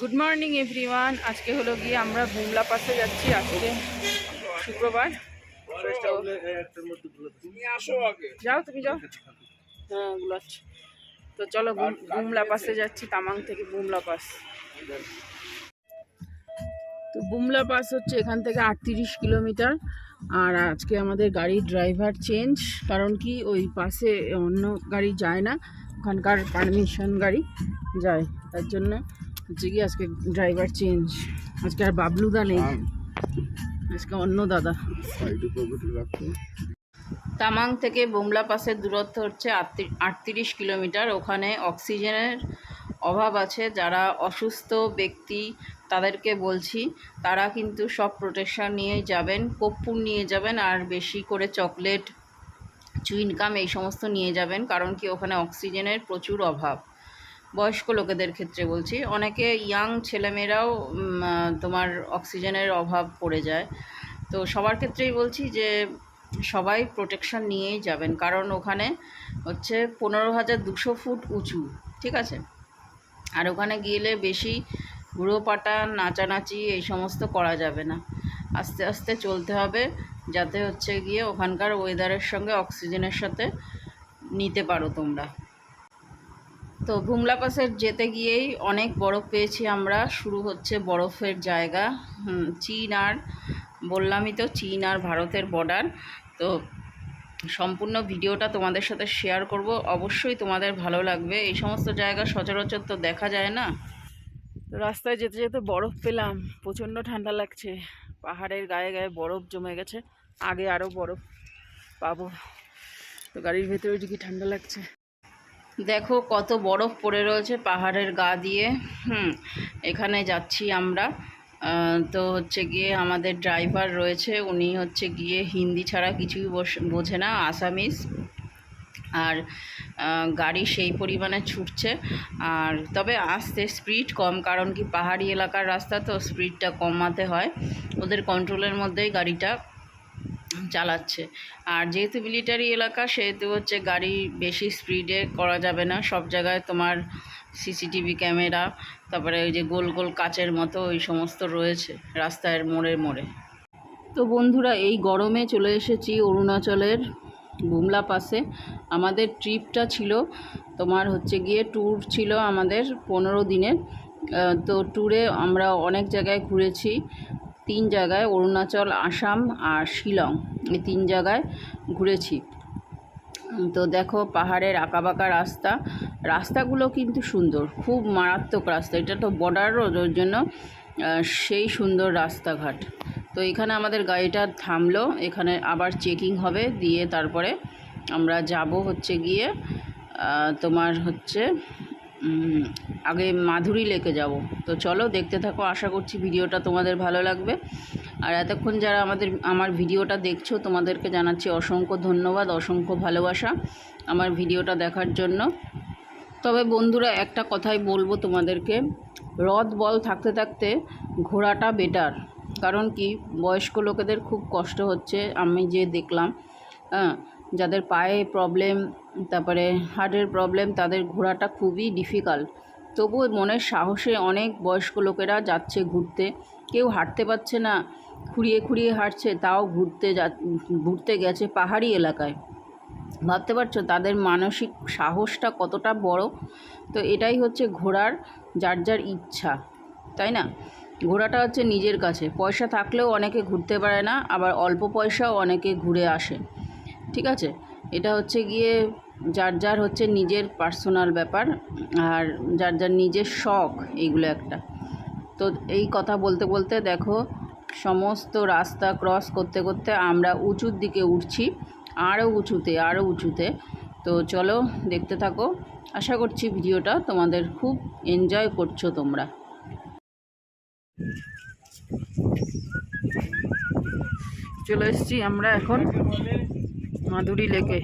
Good morning everyone আজকে হলো গিয়ে আমরা বুমলা পাশে যাচ্ছি। আজকে শুক্রবার। যাও তুমি, যাও। হ্যাঁ তো চলো বুমলা পাশে যাচ্ছি, তামাং থেকে বুমলা পাস। তো বুমলা পাস হচ্ছে এখান থেকে আটত্রিশ কিলোমিটার। আর আজকে আমাদের গাড়ির ড্রাইভার চেঞ্জ, কারণ কি ওই পাশে অন্য গাড়ি যায় না। ওখানকার পারমিশন গাড়ি যায়, তার জন্য হচ্ছে কি আজকে ড্রাইভার চেঞ্জ আজকে আর বাবলুদা নেই। আজকে অন্য দাদা। তামাং থেকে বুমলা পাসের দূরত্ব হচ্ছে আটত্রিশ কিলোমিটার। ওখানে অক্সিজেনের অভাব আছে। যারা অসুস্থ ব্যক্তি তাদেরকে বলছি তারা কিন্তু সব প্রোটেকশন নিয়েই যাবেন কর্পূর নিয়ে যাবেন আর বেশি করে চকলেট চুইনকাম এই সমস্ত নিয়ে যাবেন কারণ কি ওখানে অক্সিজেনের প্রচুর অভাব। বয়স্ক লোকেদের ক্ষেত্রে বলছি, অনেকে ইয়াং ছেলেমেয়েরাও তোমার অক্সিজেনের অভাব পড়ে যায়। তো সবার ক্ষেত্রেই বলছি যে, সবাই প্রোটেকশন নিয়েই যাবেন। কারণ ওখানে হচ্ছে পনেরো হাজার দুশো ফুট উঁচু, ঠিক আছে? আর ওখানে গেলে বেশি ঘুরোপাটা, নাচানাচি এই সমস্ত করা যাবে না। আস্তে আস্তে চলতে হবে যাতে হচ্ছে গিয়ে ওখানকার ওয়েদারের সঙ্গে অক্সিজেনের সাথে নিতে পারো তোমরা। তো ভুমলা পাসের যেতে গিয়েই অনেক বরফ পেয়েছি আমরা। শুরু হচ্ছে বরফের জায়গা। চীন আর বললামই তো চীন আর ভারতের বর্ডার তো সম্পূর্ণ ভিডিওটা তোমাদের সাথে শেয়ার করব। অবশ্যই তোমাদের ভালো লাগবে। এই সমস্ত জায়গা সচরাচর তো দেখা যায় না। রাস্তায় যেতে যেতে বরফ পেলাম। প্রচণ্ড ঠান্ডা লাগছে। পাহাড়ের গায়ে গায়ে বরফ জমে গেছে। আগে আরও বরফ পাবো। তো গাড়ির ভেতরে কি ঠান্ডা লাগছে। দেখো কত বরফ পড়ে রয়েছে পাহাড়ের গা দিয়ে। হুম, এখানে যাচ্ছি আমরা। তো হচ্ছে গিয়ে আমাদের ড্রাইভার রয়েছে। উনি হচ্ছে গিয়ে হিন্দি ছাড়া কিছুই বোঝে না, আসামিস। আর গাড়ি সেই পরিমাণে ছুটছে। আর তবে আসতে স্পিড কম, কারণ কি পাহাড়ি এলাকার রাস্তা তো স্পিডটা কমাতে হয়। ওদের কন্ট্রোলের মধ্যেই গাড়িটা চালাচ্ছে। আর যেহেতু মিলিটারি এলাকা, সেহেতু হচ্ছে গাড়ি বেশি স্পিডে করা যাবে না। সব জায়গায় তোমার সিসিটিভি ক্যামেরা তারপরে ওই যে গোল গোল কাচের মতো ওই সমস্ত রয়েছে রাস্তার মোড়ে মোড়ে। তো বন্ধুরা, এই গরমে চলে এসেছি অরুণাচলের বুমলা পাশে। আমাদের ট্রিপটা ছিল তোমার হচ্ছে গিয়ে ট্যুর ছিল আমাদের পনেরো দিনের। তো ট্যুরে আমরা অনেক জায়গায় ঘুরেছি। তিন জায়গায় অরুণাচল, আসাম আর শিলং এই তিন জায়গায় ঘুরেছি। তো দেখো পাহাড়ের আঁকাবাঁকা রাস্তা। রাস্তাগুলো কিন্তু সুন্দর, খুব মারাত্মক রাস্তা। এটা তো বর্ডার রোড জন্য সেই সুন্দর রাস্তাঘাট। তো এখানে আমাদের গাড়িটা থামলো, এখানে আবার চেকিং হবে, দিয়ে তারপরে আমরা যাব হচ্ছে গিয়ে তোমার হচ্ছে আগে মাধুরী লেকে যাব। তো চলো দেখতে থাকো, আশা করছি ভিডিওটা তোমাদের ভালো লাগবে। আর এতক্ষণ যারা আমাদের, আমার ভিডিওটা দেখছ, তোমাদেরকে জানাচ্ছি অসংখ্য ধন্যবাদ, অসংখ্য ভালোবাসা আমার ভিডিওটা দেখার জন্য। তবে বন্ধুরা, একটা কথাই বলব তোমাদেরকে রদ বল থাকতে থাকতে ঘোরাটা বেটার কারণ কি, বয়স্ক লোকেদের খুব কষ্ট হচ্ছে, আমি যে দেখলাম হ্যাঁ যাদের পায়ে প্রবলেম তারপরে হার্টের প্রবলেম, তাদের ঘোরাটা খুবই ডিফিকাল্ট। তবুও মনের সাহসে অনেক বয়স্ক লোকেরা যাচ্ছে ঘুরতে। কেউ হাঁটতে পারছে না, খুঁড়িয়ে খুঁড়িয়ে হাঁটছে, তাও ঘুরতে যা, ঘুরতে গেছে পাহাড়ি এলাকায়। ভাবতে পারছ, তাদের মানসিক সাহসটা কতটা বড়? তো এটাই হচ্ছে ঘোরার যার যার ইচ্ছা, তাই না? ঘোরাটা হচ্ছে নিজের কাছে। পয়সা থাকলেও অনেকে ঘুরতে পারে না, আবার অল্প পয়সাও অনেকে ঘুরে আসে। ঠিক আছে? এটা হচ্ছে গিয়ে যার যার হচ্ছে নিজের পার্সোনাল ব্যাপার আর যার যার নিজের শখ, এইগুলো একটা। তো এই কথা বলতে বলতে দেখো, সমস্ত রাস্তা ক্রস করতে করতে আমরা উঁচুর দিকে উঠছি আরও উঁচুতে আরও উঁচুতে। তো চলো দেখতে থাকো। আশা করছি ভিডিওটা তোমাদের খুব এনজয় করছ তোমরা। চলে এসছি আমরা এখন মাধুরী লেকে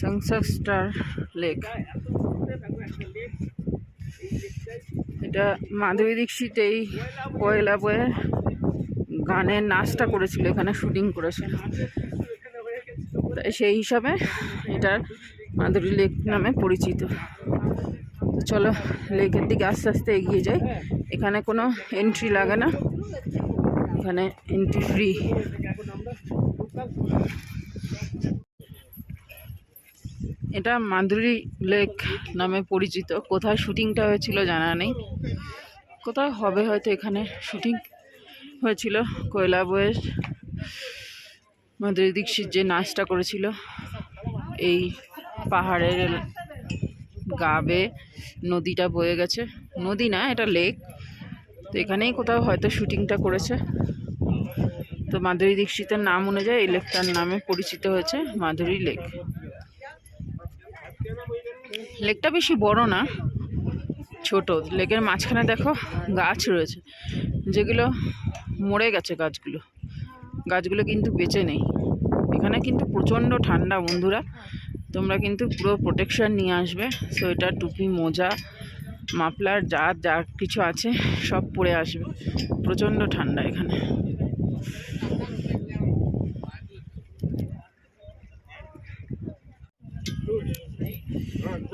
সাংসার স্টার লেক। এটা মাধুরী দীক্ষিত এই পয়লা বয়ে গানের নাচটা করেছিল, এখানে শুটিং করেছিল। তাই সেই হিসাবে এটা মাধুরী লেক নামে পরিচিত। তো চলো, লেকের দিকে আস্তে আস্তে এগিয়ে যাই। এখানে কোনো এন্ট্রি লাগে না। এখানে এন্ট্রি ফ্রি এটা মাধুরী লেক নামে পরিচিত। কোথায় শুটিংটা হয়েছিল জানা নেই। কোথাও হবে হয়তো এখানে শুটিং হয়েছিল। কয়লা বয়ের মাধুরী দীক্ষিত যে নাচটা করেছিল, এই পাহাড়ের গাবে নদীটা বয়ে গেছে। নদী না, এটা লেক। তো এখানেই কোথাও হয়তো শুটিংটা করেছে। তো মাধুরী দীক্ষিতের নাম অনুযায়ী এই লেকটার নামে পরিচিত হয়েছে মাধুরী লেক। লেকটা বেশি বড় না, ছোট। লেকের মাঝখানে দেখো গাছ রয়েছে, যেগুলো মরে গেছে গাছগুলো। গাছগুলো কিন্তু বেঁচে নেই। এখানে কিন্তু প্রচণ্ড ঠান্ডা, বন্ধুরা। তোমরা কিন্তু পুরো প্রোটেকশন নিয়ে আসবে। সোয়েটার, টুপি, মোজা, মাফলার, যা যা কিছু আছে সব পরে আসবে। প্রচণ্ড ঠান্ডা এখানে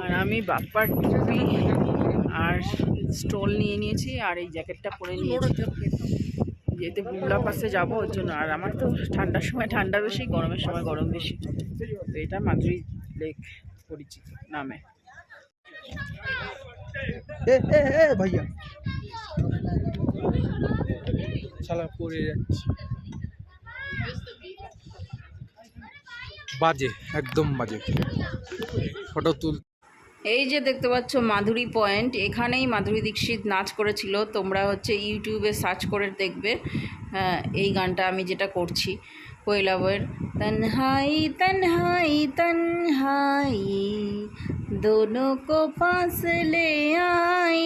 আর আমি বাপ্পার টুপি আর স্টল নিয়ে নিয়েছি আর এই জ্যাকেটটা পরে নিয়েছি। যেহেতু বুমলা পাশে যাব ওর জন্য। আর আমার তো ঠান্ডার সময় ঠান্ডা বেশি গরমের সময় গরম বেশি। তো এটা মাধুরী লেক পরিচিত নামে। এ এ এ ভাইয়া। শালা পড়ে যাচ্ছে। বাজে একদম বাজে। ফটো তুল এই যে দেখতে পাচ্ছ মাধুরী পয়েন্ট, এখানেই মাধুরী দীক্ষিত নাচ করেছিল। তোমরা হচ্ছে ইউটিউবে সার্চ করে দেখবে হ্যাঁ এই গানটা আমি যেটা করছি। কয়লা বইয়ের তনহাই তনহাই তনহাই, দোনো কো পাস আই।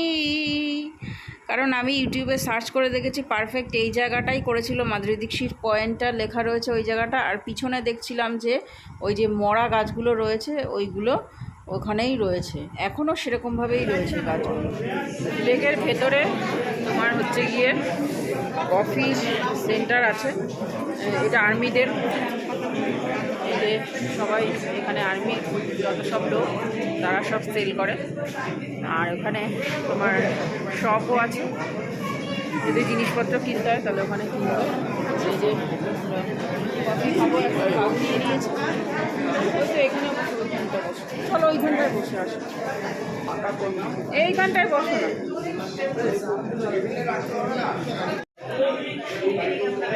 কারণ আমি ইউটিউবে সার্চ করে দেখেছি, পারফেক্ট এই জায়গাটাই করেছিল মাধুরী দীক্ষিত। পয়েন্টটা লেখা রয়েছে ওই জায়গাটা, আর পিছনে দেখছিলাম যে ওই যে মরা গাছগুলো রয়েছে, ওইগুলো ওখানেই রয়েছে। এখনও সেরকমভাবেই রয়েছে গাছগুলো লেকের ভেতরে তোমার হচ্ছে গিয়ে কফি সেন্টার আছে। এটা আর্মিদের। যে সবাই এখানে আর্মি, যত সব লোক, তারা সব সেল করে। আর ওখানে তোমার শপও আছে। যদি জিনিসপত্র কিনতে হয়, তাহলে ওখানে হয় এই যে, কফি খাব একটা নিয়ে নিয়েছি ওই তো এখানে বসে ওইখানটায় বসে চলো ওইখানটায় বসে আসো। এইখানটায় বসো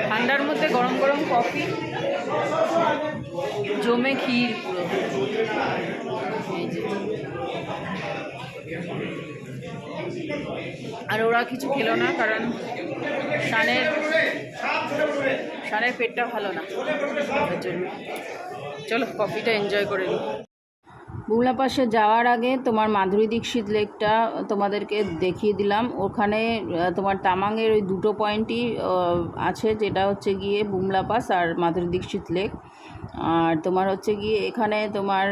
ঠান্ডার মধ্যে গরম গরম কফি, জমে ক্ষীর আর ওরা কিছু খেলো না, কারণ শানের শানের পেটটা ভালো না। জন্য। চলো কফিটা এনজয় করে নিই বুমলা পাশে যাওয়ার আগে তোমার মাধুরী দীক্ষিত লেকটা তোমাদেরকে দেখিয়ে দিলাম। ওখানে তোমার তামাংয়ের ওই দুটো পয়েন্টই আছে, যেটা হচ্ছে গিয়ে বুমলা পাস আর মাধুরী দীক্ষিত লেক। আর তোমার হচ্ছে গিয়ে এখানে তোমার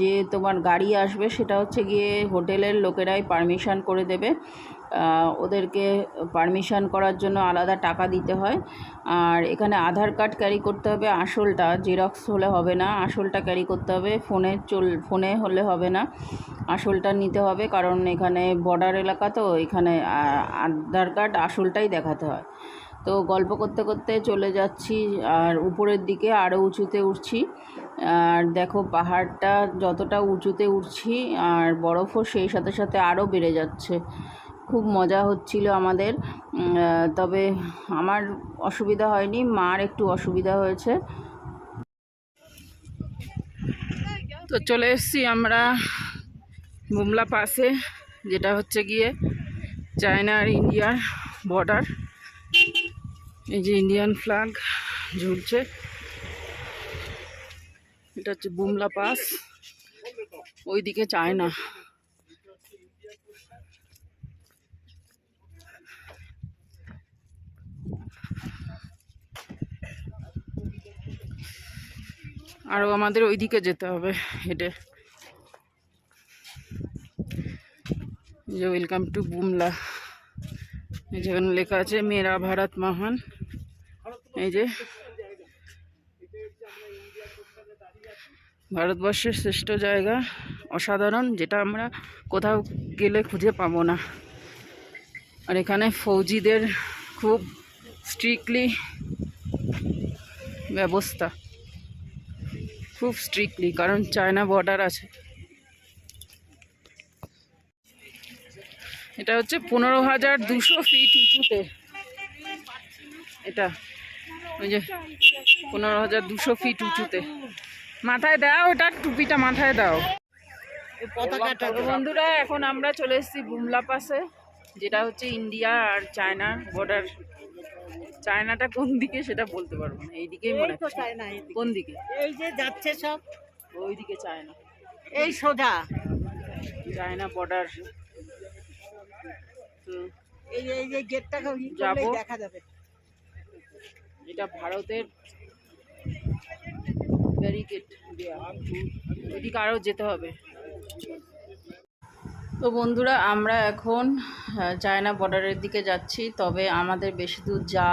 যে তোমার গাড়ি আসবে, সেটা হচ্ছে গিয়ে হোটেলের লোকেরাই পারমিশন করে দেবে। ওদেরকে পারমিশন করার জন্য আলাদা টাকা দিতে হয়। আর এখানে আধার কার্ড ক্যারি করতে হবে, আসলটা জেরক্স হলে হবে না, আসলটা ক্যারি করতে হবে ফোনে চল ফোনে হলে হবে না, আসলটা নিতে হবে কারণ এখানে বর্ডার এলাকা তো, এখানে আধার কার্ড আসলটাই দেখাতে হয়। তো গল্প করতে করতে চলে যাচ্ছি আর উপরের দিকে আরও উঁচুতে উঠছি। আর দেখো পাহাড়টা যতটা উঁচুতে উঠছি আর বরফও সেই সাথে সাথে আরও বেড়ে যাচ্ছে। খুব মজা হচ্ছিল আমাদের। তবে আমার অসুবিধা হয়নি, মার একটু অসুবিধা হয়েছে। তো চলে এসেছি আমরা বুমলা পাশে যেটা হচ্ছে গিয়ে চায়না আর ইন্ডিয়ার বর্ডার। এই যে ইন্ডিয়ান ফ্ল্যাগ ঝুলছে। এটা হচ্ছে বুমলা পাস, ওইদিকে চায়না। আরও আমাদের ওইদিকে যেতে হবে, হেঁটে। যে ওয়েলকাম টু বুমলা এই যেখানে লেখা আছে, মেরা ভারত মহান। এই যে ভারতবর্ষের শ্রেষ্ঠ জায়গা, অসাধারণ, যেটা আমরা কোথাও গেলে খুঁজে পাবো না। আর এখানে ফৌজিদের খুব স্ট্রিক্টলি ব্যবস্থা। খুব স্ট্রিক্টলি কারণ চায়না বর্ডার আছে। এটা হচ্ছে পনেরো হাজার দুশো ফিট উঁচুতে। এটা, ওই যে পনেরো হাজার দুশো ফিট উঁচুতে। মাথায় দাও ওটা টুপিটা মাথায় দাও। বন্ধুরা, এখন আমরা চলে এসেছি বুমলা পাশে যেটা হচ্ছে ইন্ডিয়া আর চায়নার বর্ডার চায়নাটা কোন দিকে সেটা বলতে পারব না। এইদিকেই মনে হচ্ছে কোন দিকে? এই যে যাচ্ছে সব। ওইদিকে চায়না। এই সোজা। চায়না বর্ডার এই যে- এই যে গেটটা যাব। দেখা যাবে। এটা ভারতের ব্যারিকেড দেওয়া ওইদিকে আরও যেতে হবে। তো বন্ধুরা, আমরা এখন চায়না বর্ডারের দিকে যাচ্ছি। তবে আমাদের বেশি দূর যা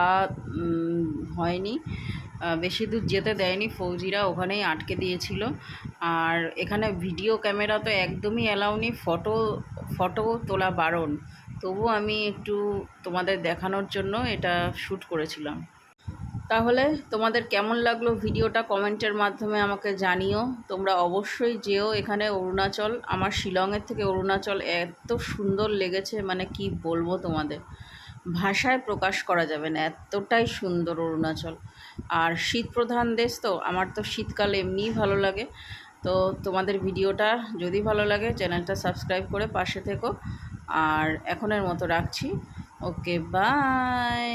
হয়নি। বেশি দূর যেতে দেয়নি। ফৌজিরা ওখানেই আটকে দিয়েছিল। আর এখানে ভিডিও ক্যামেরা তো একদমই অ্যালাউনি ফটো ফটো তোলা বারণ। তবু আমি একটু তোমাদের দেখানোর জন্য এটা শ্যুট করেছিলাম। তাহলে তোমাদের কেমন লাগল ভিডিওটা কমেন্টের মাধ্যমে আমাকে জানিও। তোমরা অবশ্যই যেও এখানে অরুণাচল। আমার শিলংয়ের থেকে অরুণাচল এত সুন্দর লেগেছে মানে কি বলব তোমাদের? ভাষায় প্রকাশ করা যাবে না, এতটাই সুন্দর অরুণাচল। আর শীত প্রধান দেশ তো, আমার তো শীতকাল এমনিই ভালো লাগে। তো তোমাদের ভিডিওটা যদি ভালো লাগে, চ্যানেলটা সাবস্ক্রাইব করে পাশে থেকো। আর এখনের মতো রাখছি। Okay, bye!